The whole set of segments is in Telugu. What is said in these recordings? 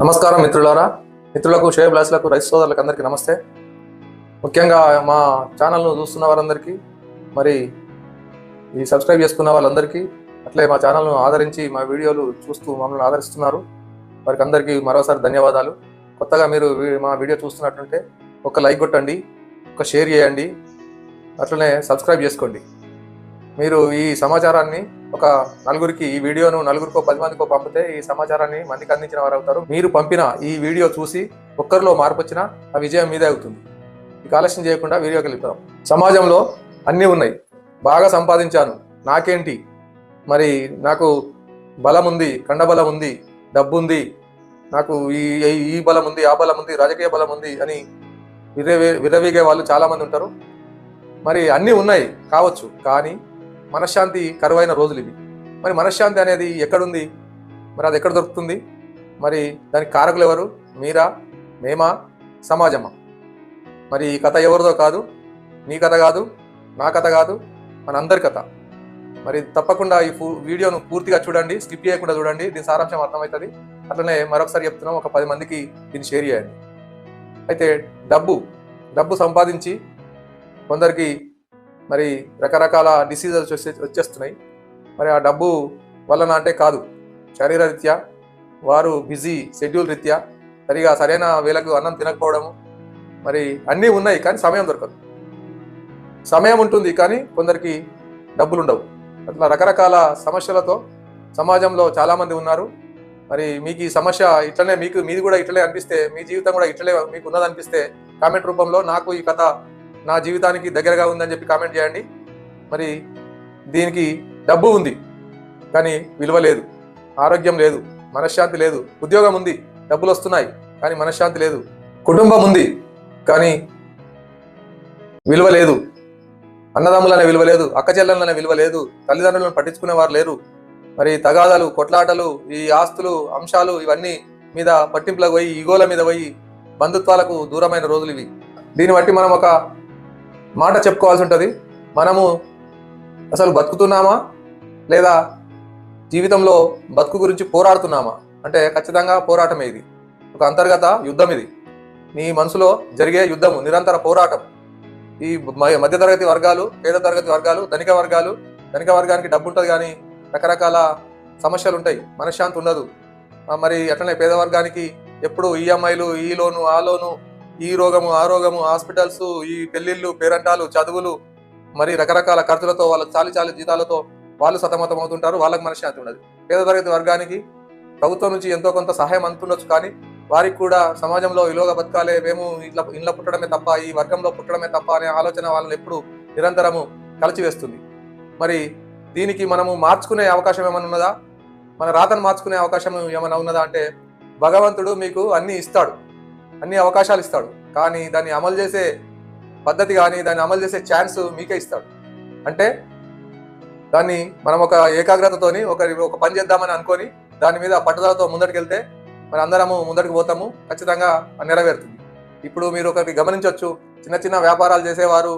నమస్కారం మిత్రులారా. మిత్రులకు షేర్ బ్లాస్లకు రైతు సోదరులకు అందరికీ నమస్తే. ముఖ్యంగా మా ఛానల్ను చూస్తున్న వారందరికీ మరి ఈ సబ్స్క్రైబ్ చేసుకున్న వాళ్ళందరికీ అట్లే మా ఛానల్ను ఆదరించి మా వీడియోలు చూస్తూ మమ్మల్ని ఆదరిస్తున్నారు. వారికి అందరికీ మరోసారి ధన్యవాదాలు. కొత్తగా మీరు మా వీడియో చూస్తున్నట్టుంటే ఒక లైక్ కొట్టండి ఒక షేర్ చేయండి అట్లనే సబ్స్క్రైబ్ చేసుకోండి. మీరు ఈ సమాచారాన్ని ఒక నలుగురికి ఈ వీడియోను నలుగురికో పది మందికో పంపితే ఈ సమాచారాన్ని మందికి అందించిన వారు అవుతారు. మీరు పంపిన ఈ వీడియో చూసి ఒక్కరిలో మార్పు వచ్చినా ఆ విజయం మీదే అవుతుంది. ఇక ఆలస్యం చేయకుండా వీడియోకి వెళ్తాం సమాజంలో అన్నీ ఉన్నాయి. బాగా సంపాదించాను. నాకేంటి? మరి నాకు బలం ఉంది కండబలం ఉంది డబ్బు ఉంది నాకు ఈ ఈ- బలం ఉంది ఆ బలం ఉంది రాజకీయ బలం ఉంది అని విర్రవే విర్రవీగే వాళ్ళు చాలామంది ఉంటారు. మరి అన్నీ ఉన్నాయి కావచ్చు. కానీ మనశ్శాంతి కరువైన రోజులు ఇవి. మరి మనశ్శాంతి అనేది ఎక్కడుంది? మరి అది ఎక్కడ దొరుకుతుంది? మరి దానికి కారకులు ఎవరు? మీరా? మేమా? సమాజమా? మరి ఈ కథ ఎవరిదో కాదు? నీ కథ కాదు? నా కథ కాదు? మన అందరి కథ. మరి తప్పకుండా ఈ వీడియోను పూర్తిగా చూడండి స్కిప్ చేయకుండా చూడండి దీని సారాంశం అర్థమవుతుంది. అట్లనే మరొకసారి చెప్తున్నాం ఒక పది మందికి దీన్ని షేర్ చేయండి. అయితే డబ్బు డబ్బు సంపాదించి కొందరికి మరి రకరకాల డిసీజెస్ వచ్చే వచ్చేస్తున్నాయి. మరి ఆ డబ్బు వలన అంటే కాదు. శరీర రీత్యా వారు బిజీ షెడ్యూల్ రీత్యా సరిగా సరైన వేళకు అన్నం తినకపోవడము. మరి అన్నీ ఉన్నాయి కానీ సమయం దొరకదు. సమయం ఉంటుంది కానీ కొందరికి డబ్బులు ఉండవు అట్లా రకరకాల సమస్యలతో సమాజంలో చాలామంది ఉన్నారు. మరి మీకు ఈ సమస్య ఇట్లనే మీకు మీది కూడా ఇట్లనే అనిపిస్తే మీ జీవితం కూడా ఇట్లనే మీకు ఉన్నదనిపిస్తే కామెంట్ రూపంలో నాకు ఈ కథ నా జీవితానికి దగ్గరగా ఉందని చెప్పి కామెంట్ చేయండి. మరి దీనికి డబ్బు ఉంది కానీ విలువ లేదు ఆరోగ్యం లేదు మనశ్శాంతి లేదు ఉద్యోగం ఉంది డబ్బులు వస్తున్నాయి కానీ మనశ్శాంతి లేదు కుటుంబం ఉంది కానీ విలువ లేదు అన్నదమ్ములనే విలువ లేదు అక్కచెల్లెలనే విలువ లేదు తల్లిదండ్రులను పట్టించుకునేవారు లేరు. మరి తగాదాలు కొట్లాటలు ఈ ఆస్తులు అంశాలు ఇవన్నీ మీద పట్టింపులకు పోయి ఈగోల మీద పోయి బంధుత్వాలకు దూరమైన రోజులు ఇవి. దీన్ని బట్టి మనం ఒక మాట చెప్పుకోవాల్సి ఉంటుంది. మనము అసలు బతుకుతున్నామా? లేదా జీవితంలో బతుకు గురించి పోరాడుతున్నామా? అంటే ఖచ్చితంగా పోరాటమే ఇది. ఒక అంతర్గత యుద్ధం ఇది. నీ మనసులో జరిగే యుద్ధము నిరంతర పోరాటం. ఈ మ- మధ్యతరగతి వర్గాలు పేద తరగతి వర్గాలు ధనిక వర్గాలు ధనిక వర్గానికి డబ్బు ఉంటుంది కానీ రకరకాల సమస్యలు ఉంటాయి. మనశ్శాంతి ఉండదు. మరి అట్లనే పేద వర్గానికి ఎప్పుడు ఈఎంఐలు ఈ లోను ఆ లోను ఈ రోగము ఆ రోగము హాస్పిటల్స్ ఈ పెళ్ళిళ్ళు పేరంటాలు చదువులు మరి రకరకాల ఖర్చులతో వాళ్ళ చాలి చాలి జీతాలతో వాళ్ళు సతమతం అవుతుంటారు వాళ్ళకి మనశ్శాంతి ఉండదు. పేద తరగతి వర్గానికి ప్రభుత్వం నుంచి ఎంతో కొంత సహాయం అందుతుండొచ్చు కానీ వారికి కూడా సమాజంలో విలువగా బతకాలే మేము ఇట్లా ఇంట్లో పుట్టడమే తప్ప ఈ వర్గంలో పుట్టడమే తప్ప అనే ఆలోచన వాళ్ళని ఎప్పుడు నిరంతరము కలిచివేస్తుంది. మరి దీనికి మనము మార్చుకునే అవకాశం ఏమైనా ఉన్నదా? మన రాతను మార్చుకునే అవకాశం ఏమైనా ఉన్నదా అంటే భగవంతుడు మీకు అన్ని ఇస్తాడు. అన్ని అవకాశాలు ఇస్తాడు. కానీ దాన్ని అమలు చేసే పద్ధతి కానీ దాన్ని అమలు చేసే ఛాన్స్ మీకే ఇస్తాడు. అంటే దాన్ని మనం ఒక ఏకాగ్రతతోని ఒక ఒక పని చేద్దామని అనుకొని దాని మీద పట్టుదలతో ముందరికి వెళ్తే అందరము ముందరికి పోతాము ఖచ్చితంగా నెరవేరుతుంది. ఇప్పుడు మీరు ఒకటి గమనించవచ్చు చిన్న చిన్న వ్యాపారాలు చేసేవారు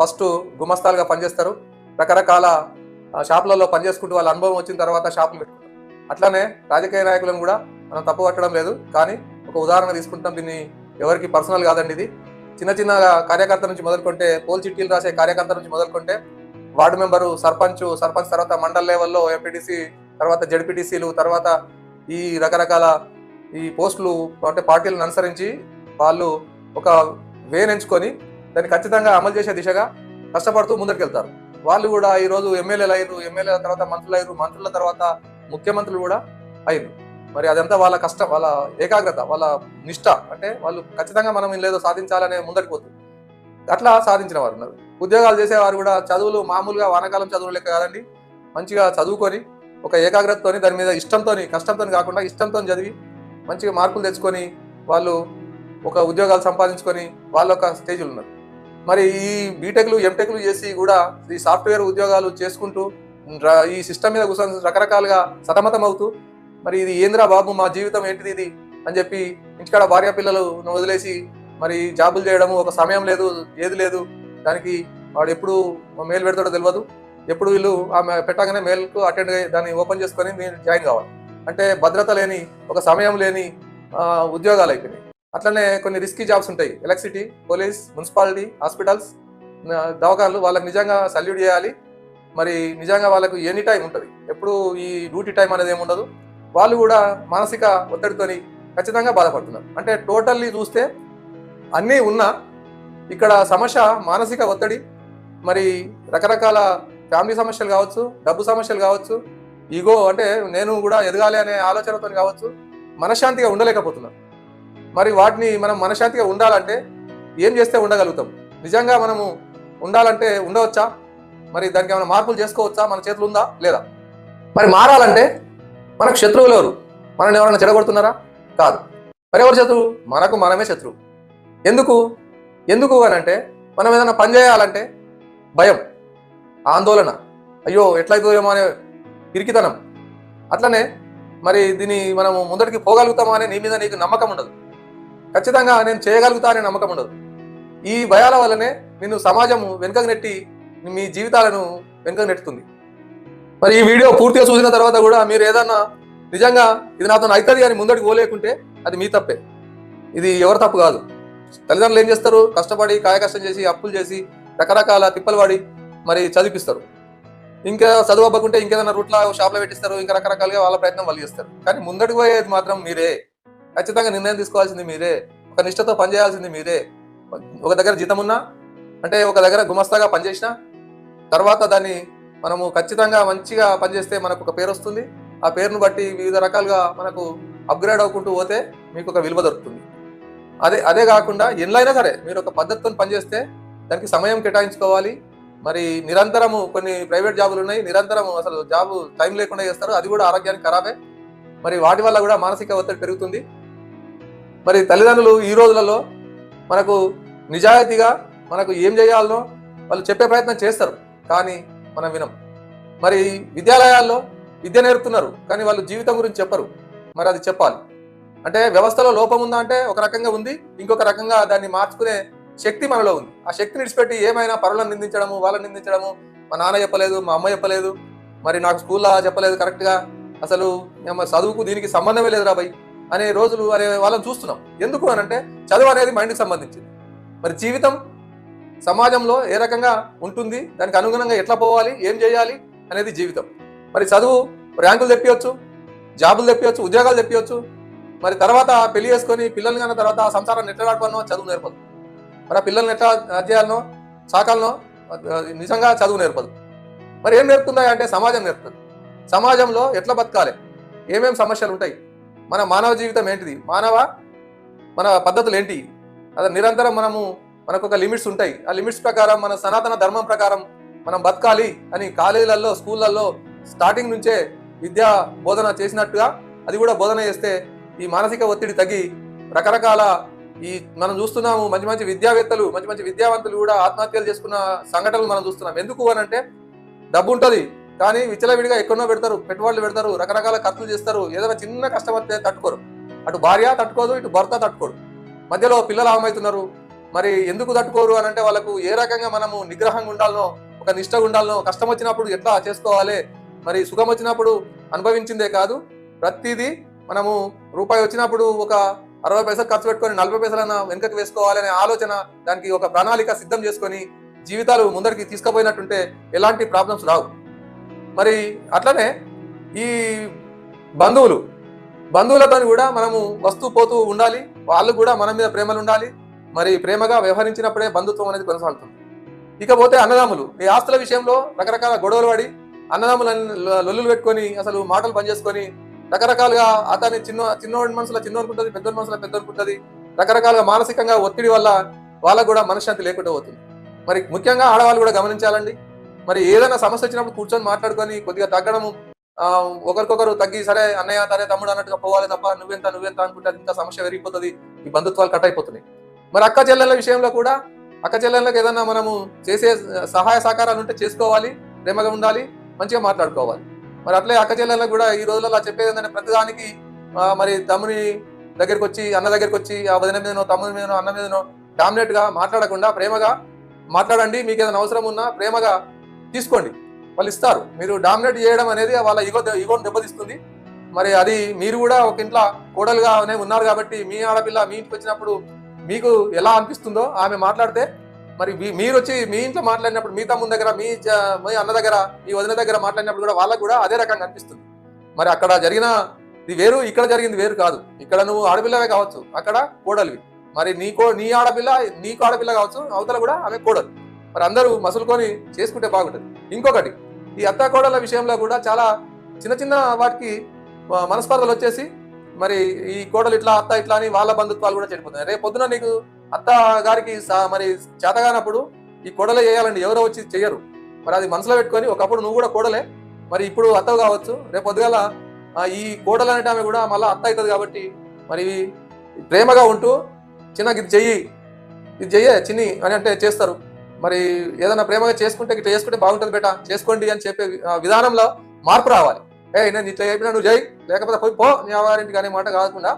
ఫస్ట్ గుమస్తాలుగా పనిచేస్తారు. రకరకాల షాపులలో పనిచేసుకుంటూ వాళ్ళ అనుభవం వచ్చిన తర్వాత షాపులు పెట్టుకుంటారు. అట్లానే రాజకీయ నాయకులను కూడా మనం తప్పు పట్టడం లేదు. కానీ ఒక ఉదాహరణ తీసుకుంటాం. దీన్ని ఎవరికి పర్సనల్ కాదండి ఇది. చిన్న చిన్న కార్యకర్త నుంచి మొదలుకుంటే పోల్ చిట్టీలు రాసే కార్యకర్త నుంచి మొదలుకుంటే వార్డు మెంబరు సర్పంచ్ సర్పంచ్ తర్వాత మండల్ లెవెల్లో ఎంపీటీసీ తర్వాత జడ్పీటీసీలు తర్వాత ఈ రకరకాల ఈ పోస్టులు అంటే పార్టీలను అనుసరించి వాళ్ళు ఒక వేన్ ఎంచుకొని దాన్ని ఖచ్చితంగా అమలు చేసే దిశగా కష్టపడుతూ ముందరికెళ్తారు. వాళ్ళు కూడా ఈ రోజు ఎమ్మెల్యేలు అయ్యారు ఎమ్మెల్యేల తర్వాత మంత్రులు అయ్యారు మంత్రుల తర్వాత ముఖ్యమంత్రులు కూడా అయ్యారు మరి అదంతా వాళ్ళ కష్టం వాళ్ళ ఏకాగ్రత వాళ్ళ నిష్ట. అంటే వాళ్ళు ఖచ్చితంగా మనం లేదో సాధించాలనే ముందరికి పోతుంది. అట్లా సాధించిన వారు ఉన్నారు. ఉద్యోగాలు చేసేవారు కూడా చదువులు మామూలుగా వానాకాలం చదువులు లెక్క కాదండి. మంచిగా చదువుకొని ఒక ఏకాగ్రతతోని దాని మీద ఇష్టంతో కష్టంతో కాకుండా ఇష్టంతో చదివి మంచిగా మార్కులు తెచ్చుకొని వాళ్ళు ఒక ఉద్యోగాలు సంపాదించుకొని వాళ్ళ ఒక స్టేజ్లు ఉన్నారు. మరి ఈ బీటెక్లు ఎంటెక్లు చేసి కూడా ఈ సాఫ్ట్వేర్ ఉద్యోగాలు చేసుకుంటూ ఈ సిస్టమ్ మీద కూర్చొని రకరకాలుగా సతమతం అవుతూ మరి ఇది ఏంద్రా బాబు మా జీవితం ఏంటిది ఇది? అని చెప్పి ఇంటికాడ భార్య పిల్లలు వదిలేసి మరి జాబులు చేయడము ఒక సమయం లేదు ఏది లేదు. దానికి వాడు ఎప్పుడు మెయిల్ పెడతాడో తెలియదు ఎప్పుడు వీళ్ళు ఆమె పెట్టగానే మెయిల్కు అటెండ్ అయ్యి దాన్ని ఓపెన్ చేసుకొని నేను జాయిన్ కావాలి. అంటే భద్రత లేని ఒక సమయం లేని ఉద్యోగాలు అయిపోయినాయి. అట్లనే కొన్ని రిస్కీ జాబ్స్ ఉంటాయి. ఎలక్ట్రిసిటీ పోలీస్ మున్సిపాలిటీ హాస్పిటల్స్ దవాఖాన్లు వాళ్ళకి నిజంగా సల్యూట్ చేయాలి. మరి నిజంగా వాళ్ళకు ఎనీ టైం ఉంటుంది. ఎప్పుడు ఈ డ్యూటీ టైం అనేది ఏమి ఉండదు వాళ్ళు కూడా మానసిక ఒత్తిడితోని ఖచ్చితంగా బాధపడుతున్నారు. అంటే టోటల్లీ చూస్తే అన్నీ ఉన్నా ఇక్కడ సమస్య మానసిక ఒత్తిడి మరి రకరకాల ఫ్యామిలీ సమస్యలు కావచ్చు డబ్బు సమస్యలు కావచ్చు ఈగో అంటే నేను కూడా ఎదగాలి అనే ఆలోచనతో కావచ్చు మనశ్శాంతిగా ఉండలేకపోతున్నాం. మరి వాటిని మనం మనశ్శాంతిగా ఉండాలంటే ఏం చేస్తే ఉండగలుగుతాం? నిజంగా మనము ఉండాలంటే ఉండవచ్చా? మరి దానికి ఏమైనా మార్పులు చేసుకోవచ్చా? మన చేతులు ఉందా? లేదా? మరి మారాలంటే మనకు శత్రువులు ఎవరు? మనల్ని ఎవరైనా చెడగొడుతున్నారా? కాదు. మరి ఎవరు శత్రువు? మనకు మనమే శత్రువు. ఎందుకు? ఎందుకు అని అంటే మనం ఏదైనా పని చేయాలంటే భయం ఆందోళన. అయ్యో ఎట్లయితుందేమో అనే పిరికితనం. అట్లనే మరి దీన్ని మనము ముందటికి పోగలుగుతామా అనే నీ మీద నీకు నమ్మకం ఉండదు. ఖచ్చితంగా నేను చేయగలుగుతా అనే నమ్మకం ఉండదు. ఈ భయాల వల్లనే నిన్ను సమాజము వెనుకకు నెట్టి మీ జీవితాలను వెనుకకు నెట్టుతుంది. మరి ఈ వీడియో పూర్తిగా చూసిన తర్వాత కూడా మీరు ఏదన్నా నిజంగా ఇది నాతో అవుతుంది అని ముందడికి పోలేకుంటే అది మీ తప్పే. ఇది ఎవరి తప్పు కాదు. తల్లిదండ్రులు ఏం చేస్తారు? కష్టపడి కాయకష్టం చేసి అప్పులు చేసి రకరకాల తిప్పలు పడి మరి చదివిపిస్తారు. ఇంకా చదువు అవ్వకుంటే ఇంకేదైనా రూట్లో షాప్లో పెట్టిస్తారు. ఇంకా రకరకాలుగా వాళ్ళ ప్రయత్నం వాళ్ళు చేస్తారు. కానీ ముందడికి పోయేది మాత్రం మీరే. ఖచ్చితంగా నిర్ణయం తీసుకోవాల్సింది మీరే. ఒక నిష్ఠతో పనిచేయాల్సింది మీరే. ఒక దగ్గర జీతం ఉన్నా అంటే ఒక దగ్గర గుమస్తాగా పనిచేసినా తర్వాత దాన్ని మనము ఖచ్చితంగా మంచిగా పనిచేస్తే మనకు ఒక పేరు వస్తుంది. ఆ పేరును బట్టి వివిధ రకాలుగా మనకు అప్గ్రేడ్ అవ్వకుంటూ పోతే మీకు ఒక విలువ దొరుకుతుంది. అదే అదే కాకుండా ఎన్నైనా సరే మీరు ఒక పద్ధతితో పనిచేస్తే దానికి సమయం కేటాయించుకోవాలి. మరి నిరంతరము కొన్ని ప్రైవేట్ జాబులు ఉన్నాయి. నిరంతరం అసలు జాబు టైం లేకుండా చేస్తారు. అది కూడా ఆరోగ్యానికి ఖరాబే. మరి వాటి వల్ల కూడా మానసిక ఒత్తిడి పెరుగుతుంది. మరి తల్లిదండ్రులు ఈ రోజులలో మనకు నిజాయితీగా మనకు ఏం చేయాలనో వాళ్ళు చెప్పే ప్రయత్నం చేస్తారు. కానీ మనం వినం. మరి విద్యాలయాల్లో విద్య నేర్పుతున్నారు కానీ వాళ్ళు జీవితం గురించి చెప్పరు. మరి అది చెప్పాలి. అంటే వ్యవస్థలో లోపం ఉందా అంటే ఒక రకంగా ఉంది ఇంకొక రకంగా దాన్ని మార్చుకునే శక్తి మనలో ఉంది. ఆ శక్తిని విడిచిపెట్టి ఏమైనా పరులను నిందించడము వాళ్ళని నిందించడము మా నాన్న చెప్పలేదు మా అమ్మ చెప్పలేదు మరి నాకు స్కూల్లో చెప్పలేదు కరెక్ట్గా అసలు చదువుకు దీనికి సంబంధమే లేదు రాబాయి అనే రోజులు అనే వాళ్ళని చూస్తున్నాం. ఎందుకు అని అంటే చదువు అనేది మైండ్కి సంబంధించింది. మరి జీవితం సమాజంలో ఏ రకంగా ఉంటుంది దానికి అనుగుణంగా ఎట్లా పోవాలి ఏం చేయాలి అనేది జీవితం. మరి చదువు ర్యాంకులు తెప్పియొచ్చు జాబులు తెప్పియొచ్చు ఉద్యోగాలు తెప్పియొచ్చు. మరి తర్వాత పెళ్ళి చేసుకొని పిల్లలు కన్నా తర్వాత సంసారాన్ని ఎట్లా నడపాలనో చదువు నేర్పదు. మరి ఆ పిల్లల్ని ఎట్లా అది చేయాలనో సాకాలనో నిజంగా చదువు నేర్పదు. మరి ఏం నేర్పుతుందా అంటే సమాజం నేర్పుతుంది. సమాజంలో ఎట్లా బతకాలి ఏమేం సమస్యలు ఉంటాయి మన మానవ జీవితం ఏంటిది మానవ మన పద్ధతులు ఏంటి అది నిరంతరం మనము మనకు ఒక లిమిట్స్ ఉంటాయి. ఆ లిమిట్స్ ప్రకారం మన సనాతన ధర్మం ప్రకారం మనం బతకాలి అని కాలేజీలలో స్కూళ్ళల్లో స్టార్టింగ్ నుంచే విద్యా బోధన చేసినట్టుగా అది కూడా బోధన చేస్తే ఈ మానసిక ఒత్తిడి తగ్గి రకరకాల ఈ మనం చూస్తున్నాము మంచి మంచి విద్యావేత్తలు మంచి మంచి విద్యావంతులు కూడా ఆత్మహత్యలు చేసుకున్న సంఘటనలు మనం చూస్తున్నాం. ఎందుకు అని అంటే డబ్బు ఉంటుంది. కానీ విచ్చలవిడిగా ఎక్కడో పెడతారు పెట్టుబడులు పెడతారు రకరకాల ఖర్చులు చేస్తారు. ఏదైనా చిన్న కష్టం వస్తే తట్టుకోరు. అటు భార్య తట్టుకోదు ఇటు భర్త తట్టుకోడు. మధ్యలో పిల్లలు ఆగమవుతున్నారు మరి ఎందుకు తట్టుకోరు అని అంటే వాళ్ళకు ఏ రకంగా మనము నిగ్రహంగా ఉండాలనో ఒక నిష్టగా ఉండాలనో కష్టం వచ్చినప్పుడు ఎట్లా చేసుకోవాలి? మరి సుఖం వచ్చినప్పుడు అనుభవించిందే కాదు. ప్రతిదీ మనము రూపాయి వచ్చినప్పుడు ఒక అరవై పైసలు ఖర్చు పెట్టుకొని నలభై పైసలైనా వెనుకకు వేసుకోవాలనే ఆలోచన దానికి ఒక ప్రణాళిక సిద్ధం చేసుకొని జీవితాలు ముందరికి తీసుకుపోయినట్టుంటే ఎలాంటి ప్రాబ్లమ్స్ రావు. మరి అట్లనే ఈ బంధువులు బంధువులతో కూడా మనము వస్తూ పోతూ ఉండాలి. వాళ్ళు కూడా మన మీద ప్రేమలు ఉండాలి మరి ప్రేమగా వ్యవహరించినప్పుడే బంధుత్వం అనేది కొనసాగుతుంది. ఇకపోతే అన్నదమ్ములు ఈ ఆస్తుల విషయంలో రకరకాల గొడవలు పడి అన్నదమ్ములు లొల్లులు పెట్టుకొని అసలు మాటలు పనిచేసుకొని రకరకాలుగా అతని చిన్న చిన్నోడి మనసులో చిన్న ఉంటుంది పెద్దోడి మనసులో పెద్ద అనుకుంటుంది రకరకాలుగా మానసికంగా ఒత్తిడి వల్ల వాళ్ళకు కూడా మనశ్శాంతి లేకుండా పోతుంది. మరి ముఖ్యంగా ఆడవాళ్ళు కూడా గమనించాలండి. మరి ఏదైనా సమస్య వచ్చినప్పుడు కూర్చొని మాట్లాడుకొని కొద్దిగా తగ్గడము ఒకరికొకరు తగ్గి సరే అన్నయ్య తరే తమ్ముడు అన్నట్టుగా పోవాలి తప్ప నువ్వెంత నువ్వెంత అనుకుంటే ఇంకా సమస్య పెరిగిపోతుంది ఈ బంధుత్వాలు కట్ అయిపోతున్నాయి. మరి అక్క చెల్లెల విషయంలో కూడా అక్క చెల్లెళ్ళకి ఏదైనా మనము చేసే సహాయ సహకారాలు ఉంటే చేసుకోవాలి ప్రేమగా ఉండాలి మంచిగా మాట్లాడుకోవాలి. మరి అట్లే అక్క చెల్లెళ్ళకి కూడా ఈ రోజులలో చెప్పేది ఏంటంటే ప్రతిదానికి మరి తమ్ముని దగ్గరికి వచ్చి అన్న దగ్గరికి వచ్చి ఆ వదిన మీదనో తమ్ముని మీదనో అన్న మీదనో డామినేట్గా మాట్లాడకుండా ప్రేమగా మాట్లాడండి మీకు ఏదైనా అవసరం ఉన్నా ప్రేమగా తీసుకోండి. వాళ్ళు ఇస్తారు. మీరు డామినేట్ చేయడం అనేది వాళ్ళ ఈగో ఈగోని దెబ్బతీస్తుంది. మరి అది మీరు కూడా ఒక ఇంట్లో కోడలుగానే ఉన్నారు కాబట్టి మీ ఆడపిల్ల మీ ఇంటికి వచ్చినప్పుడు మీకు ఎలా అనిపిస్తుందో ఆమె మాట్లాడితే మరి మీ- మీరు వచ్చి మీ ఇంట్లో మాట్లాడినప్పుడు మీ తమ్ముని దగ్గర మీ మీ అన్న దగ్గర మీ వదిన దగ్గర మాట్లాడినప్పుడు కూడా వాళ్ళకు కూడా అదే రకంగా అనిపిస్తుంది. మరి అక్కడ జరిగిన ఇది వేరు ఇక్కడ జరిగింది వేరు కాదు. ఇక్కడ నువ్వు ఆడపిల్లవే కావచ్చు అక్కడ కోడలివి. మరి నీ కో నీ ఆడపిల్ల నీకు ఆడపిల్ల కావచ్చు అవతల కూడా ఆమె కోడలు. మరి అందరూ మసులుకొని చేసుకుంటే బాగుంటుంది. ఇంకొకటి ఈ అత్త కోడల విషయంలో కూడా చాలా చిన్న చిన్న వాటికి మనస్పర్ధలు వచ్చేసి మరి ఈ కోడలు ఇట్లా అత్త ఇట్లా అని వాళ్ళ బంధుత్వాలు కూడా చెడిపోతున్నాయి రేపు పొద్దున నీకు అత్త గారికి సా- మరి చేతగానప్పుడు ఈ కోడలే చేయాలండి. ఎవరో వచ్చి చెయ్యరు. మరి అది మనసులో పెట్టుకొని ఒకప్పుడు నువ్వు కూడా కోడలే. మరి ఇప్పుడు అత్తవు కావచ్చు. రేపు పొద్దుగాల ఈ కోడలు అనేట ఆమె కూడా మళ్ళీ అత్త అవుతుంది కాబట్టి మరి ప్రేమగా ఉంటూ చిన్న ఇది చెయ్యి. ఇది చెయ్యే చిన్ని అని అంటే చేస్తారు. మరి ఏదైనా ప్రేమగా చేసుకుంటే ఇట్లా చేసుకుంటే బాగుంటుంది బేట. చేసుకోండి అని చెప్పే విధానంలో మార్పు రావాలి. ఏ నేను ఇట్లా చెప్పినా నువ్వు చేయి లేకపోతే పోయి పో నీ అవారింటికి అనే మాట కాకుండా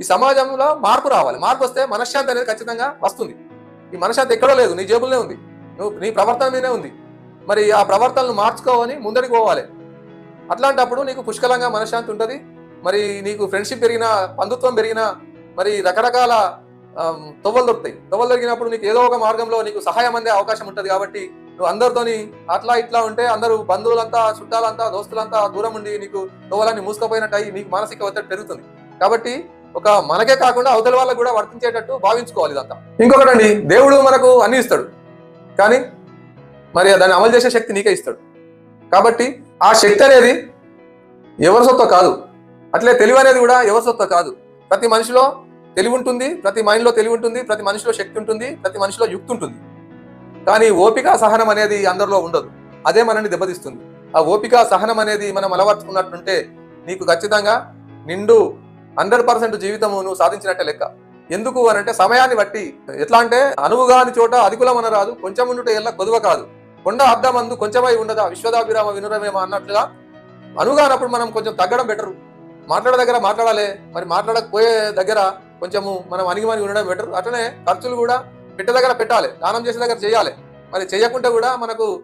ఈ సమాజంలో మార్పు రావాలి. మార్పు వస్తే మనశ్శాంతి అనేది ఖచ్చితంగా వస్తుంది. ఈ మనశ్శాంతి ఎక్కడో లేదు నీ జేబులోనే ఉంది. నువ్వు నీ ప్రవర్తన మీదే ఉంది. మరి ఆ ప్రవర్తనను మార్చుకోవని ముందడికి పోవాలి. అట్లాంటప్పుడు నీకు పుష్కలంగా మనశ్శాంతి ఉంటుంది. మరి నీకు ఫ్రెండ్షిప్ పెరిగినా బంధుత్వం పెరిగినా మరి రకరకాల తొవ్వలు దొరుకుతాయి. తొవ్వలు దొరికినప్పుడు నీకు ఏదో ఒక మార్గంలో నీకు సహాయం అందే అవకాశం ఉంటుంది కాబట్టి నువ్వు అందరితోని అట్లా ఇట్లా ఉంటే అందరూ బంధువులంతా చుట్టాలంతా దోస్తులంతా దూరం ఉండి నీకు తోవలన్నీ మూసుకుపోయినట్టు అయ్యి నీకు మానసిక ఒత్తిడి పెరుగుతుంది. కాబట్టి ఒక మనకే కాకుండా అవతల వాళ్ళకు కూడా వర్తించేటట్టు భావించుకోవాలి ఇదంతా. ఇంకొకటండి దేవుడు మనకు అన్ని ఇస్తాడు. కానీ మరి దాన్ని అమలు చేసే శక్తి నీకే ఇస్తాడు. కాబట్టి ఆ శక్తి అనేది ఎవరి సొత్తో కాదు. అట్లే తెలివి అనేది కూడా ఎవరి సొత్తో కాదు. ప్రతి మనిషిలో తెలివి ఉంటుంది ప్రతి మైండ్లో తెలివి ఉంటుంది ప్రతి మనిషిలో శక్తి ఉంటుంది ప్రతి మనిషిలో యుక్తి ఉంటుంది. కానీ ఓపిక సహనం అనేది అందరిలో ఉండదు. అదే మనల్ని దెబ్బతీస్తుంది. ఆ ఓపిక సహనం అనేది మనం అలవర్చుకున్నట్టుంటే నీకు ఖచ్చితంగా నిండు హండ్రెడ్ పర్సెంట్ జీవితము నువ్వు సాధించినట్టే లెక్క. ఎందుకు అని అంటే సమయాన్ని బట్టి. ఎట్లా అంటే అనువుగాని చోట అధికులం అనరాదు కొంచెం ఉండుటే ఎల్ల కొదువ కాదు. కొండ అద్దమందు కొంచెమై ఉండదా? విశ్వదాభిరామ వినురమేమ అన్నట్లుగా అనుగానప్పుడు మనం కొంచెం తగ్గడం బెటరు. మాట్లాడే దగ్గర మాట్లాడాలి మరి మాట్లాడకపోయే దగ్గర కొంచెము మనం అణిగిమని ఉండడం బెటర్. అట్లనే ఖర్చులు కూడా పెట్టే దగ్గర పెట్టాలి దానం చేసే దగ్గర చేయాలి. మరి చేయకుంటే కూడా మనకు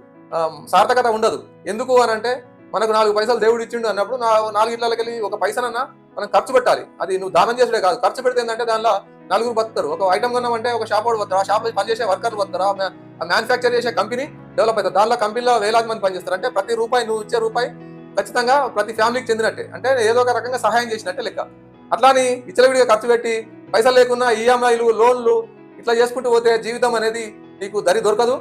సార్థకత ఉండదు. ఎందుకు అని అంటే మనకు నాలుగు పైసలు దేవుడు ఇచ్చిండు అన్నప్పుడు నా- నాలుగు ఇళ్ళకి వెళ్ళి ఒక పైసనన్నా మనం ఖర్చు పెట్టాలి. అది నువ్వు దానం చేసుడే కాదు. ఖర్చు పెడితే ఏంటంటే దానిలో నలుగురు బతుతారు ఒక ఐటమ్ కొన్నామంటే ఒక షాప్ వాడు వస్తారు ఆ షాప్ పనిచేసే వర్కర్లు వస్తారు ఆ మ్యానుఫ్యాక్చర్ చేసే కంపెనీ డెవలప్ అవుతుంది దానిలో కంపెనీలో వేలాది మంది పనిచేస్తారు. అంటే ప్రతి రూపాయి నువ్వు ఇచ్చే రూపాయి ఖచ్చితంగా ప్రతి ఫ్యామిలీకి చెందినట్టే. అంటే ఏదో ఒక రకంగా సహాయం చేసినట్టే లెక్క. అట్లాని విచ్చలవిడిగా ఖర్చు పెట్టి పైసలు లేకున్నా ఈఎంఐలు లోన్లు ఇట్లా చేసుకుంటూ పోతే జీవితం అనేది నీకు దరి దొరకదు.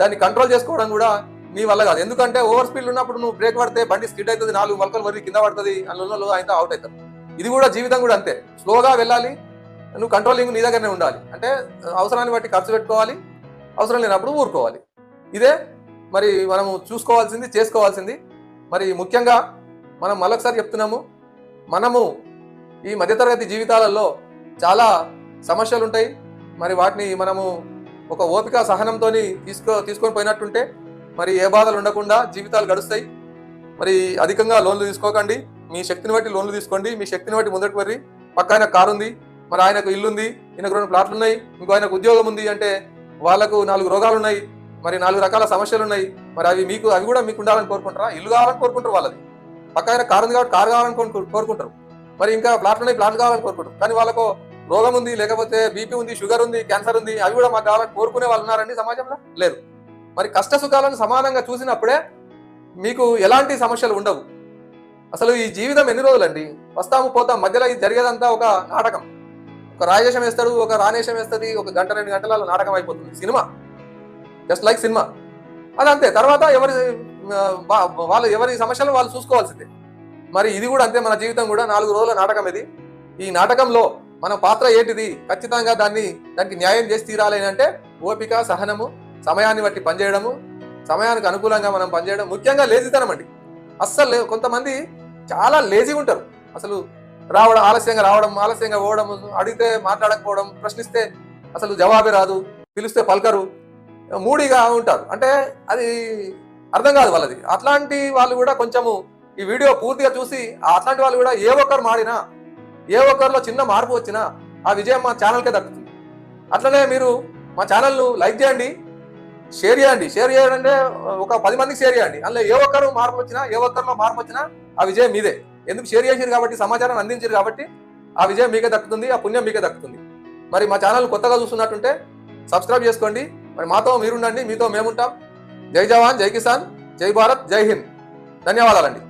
దాన్ని కంట్రోల్ చేసుకోవడం కూడా నీ వల్ల కాదు. ఎందుకంటే ఓవర్ స్పీడ్ ఉన్నప్పుడు నువ్వు బ్రేక్ పడితే బండి స్కిడ్ అవుతుంది నాలుగు మొలకలు వరి కింద పడుతుంది అందులో అయితే అవుట్ అవుతారు ఇది కూడా జీవితం కూడా అంతే. స్లోగా వెళ్ళాలి నువ్వు కంట్రోలింగ్ నీ దగ్గరనే ఉండాలి. అంటే అవసరాన్ని బట్టి ఖర్చు పెట్టుకోవాలి అవసరం లేనప్పుడు ఊరుకోవాలి. ఇదే మరి మనము చూసుకోవాల్సింది చేసుకోవాల్సింది. మరి ముఖ్యంగా మనం మరొకసారి చెప్తున్నాము మనము ఈ మధ్యతరగతి జీవితాలలో చాలా సమస్యలు ఉంటాయి. మరి వాటిని మనము ఒక ఓపిక సహనంతో తీసుకో తీసుకొని పోయినట్టుంటే మరి ఏ బాధలు ఉండకుండా జీవితాలు గడుస్తాయి. మరి అధికంగా లోన్లు తీసుకోకండి. మీ శక్తిని బట్టి లోన్లు తీసుకోండి. మీ శక్తిని బట్టి ముందరికి మరి పక్క ఆయన కారు ఉంది. మరి ఆయనకు ఇల్లు ఉంది. ఈయనకు రెండు ప్లాట్లు ఉన్నాయి. ఇంకో ఆయనకు ఉద్యోగం ఉంది అంటే వాళ్ళకు నాలుగు రోగాలు ఉన్నాయి మరి నాలుగు రకాల సమస్యలు ఉన్నాయి మరి అవి మీకు అవి కూడా మీకు ఉండాలని కోరుకుంటారా? ఇల్లు కావాలని కోరుకుంటారు వాళ్ళది. పక్క ఆయన కారు ఉంది కాబట్టి కారు కావాలని కోరుకుంటారు. మరి ఇంకా ప్లాట్లు ఉన్నాయి ప్లాట్లు కావాలని కోరుకుంటారు. కానీ వాళ్ళకు రోగం ఉంది లేకపోతే బీపీ ఉంది షుగర్ ఉంది క్యాన్సర్ ఉంది అవి కూడా మాకు కావాలని కోరుకునే వాళ్ళు ఉన్నారండి సమాజంలో? లేరు మరి కష్ట సుఖాలను సమానంగా చూసినప్పుడే మీకు ఎలాంటి సమస్యలు ఉండవు. అసలు ఈ జీవితం ఎన్ని రోజులండి? వస్తాము పోతాం మధ్యలో ఇది జరిగేదంతా ఒక నాటకం. ఒక రాజేశం వేస్తాడు ఒక రానేశం వేస్తుంది ఒక గంట రెండు గంటల నాటకం అయిపోతుంది. సినిమా. Just like cinema. అది అంతే. తర్వాత ఎవరి వాళ్ళు ఎవరి సమస్యలు వాళ్ళు చూసుకోవాల్సిందే. మరి ఇది కూడా అంతే మన జీవితం కూడా నాలుగు రోజుల నాటకం ఇది. ఈ నాటకంలో మన పాత్ర ఏంటిది? ఖచ్చితంగా దాన్ని దానికి న్యాయం చేసి తీరాలి అంటే ఓపిక సహనము సమయాన్ని బట్టి పనిచేయడము సమయానికి అనుకూలంగా మనం పనిచేయడం ముఖ్యంగా లేజితనం అండి. అస్సలు కొంతమంది చాలా లేజీగా ఉంటారు. అసలు రావడం ఆలస్యంగా రావడం ఆలస్యంగా పోవడం అడిగితే మాట్లాడకపోవడం ప్రశ్నిస్తే అసలు జవాబే రాదు పిలిస్తే పలకరు మూడిగా ఉంటారు. అంటే అది అర్థం కాదు వాళ్ళది. అట్లాంటి వాళ్ళు కూడా కొంచెము ఈ వీడియో పూర్తిగా చూసి అట్లాంటి వాళ్ళు కూడా ఏ ఒక్కరు మాడినా ఏ ఒక్కరిలో చిన్న మార్పు వచ్చినా ఆ విజయం మా ఛానల్కే దక్కుతుంది. అట్లనే మీరు మా ఛానల్ను లైక్ చేయండి షేర్ చేయండి. షేర్ చేయండి ఒక పది మందికి షేర్ చేయండి. అందులో ఏ ఒక్కరు మార్పు వచ్చినా ఏ ఒక్కరిలో మార్పు వచ్చినా ఆ విజయం మీదే. ఎందుకు షేర్ చేసారు కాబట్టి సమాచారం అందించారు కాబట్టి ఆ విజయం మీకే దక్కుతుంది ఆ పుణ్యం మీకే దక్కుతుంది. మరి మా ఛానల్ కొత్తగా చూస్తున్నట్టుంటే సబ్స్క్రైబ్ చేసుకోండి. మరి మాతో మీరుండండి మీతో మేముంటాం. జై జవాన్ జై కిసాన్ జై భారత్ జై హింద్. ధన్యవాదాలండి.